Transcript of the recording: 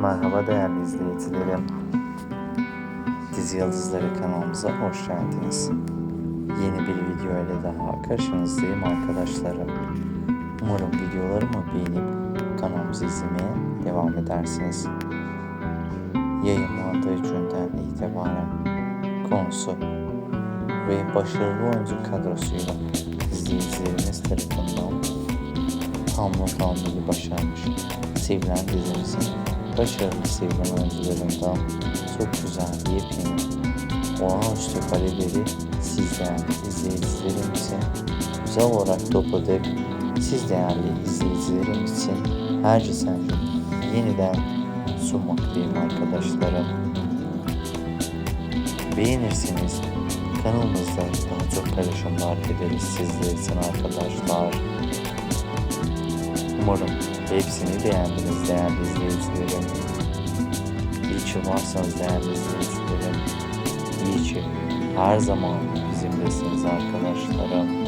Merhaba değerli izleyicilerim. Dizi Yıldızları kanalımıza hoş geldiniz. Yeni bir video ile daha karşınızdayım arkadaşlarım. Umarım videolarımı beğenip kanalımızı izlemeye devam edersiniz. Yayınlandığı günden itibaren konusu ve başarılı oyuncu kadrosuyla izleyicilerimiz tarafından tam not almayı başarmış. Sevilen dizimizin başarılı sevilen oyuncularından çok güzel yepyeni olağanüstü kareleri siz değerli izleyicilerim için güzel olarak topladık. Siz değerli izleyicilerim için her gün yeniden sunmaktayım arkadaşlarım. Beğenirseniz kanalımızda daha çok paylaşımlar ederiz sizler için arkadaşlar. Umarım hepsini beğendiniz değerli izleyicilerim. İyi ki varsanız değerli izleyicilerim. İyi ki her zaman bizimlesiniz arkadaşlarım.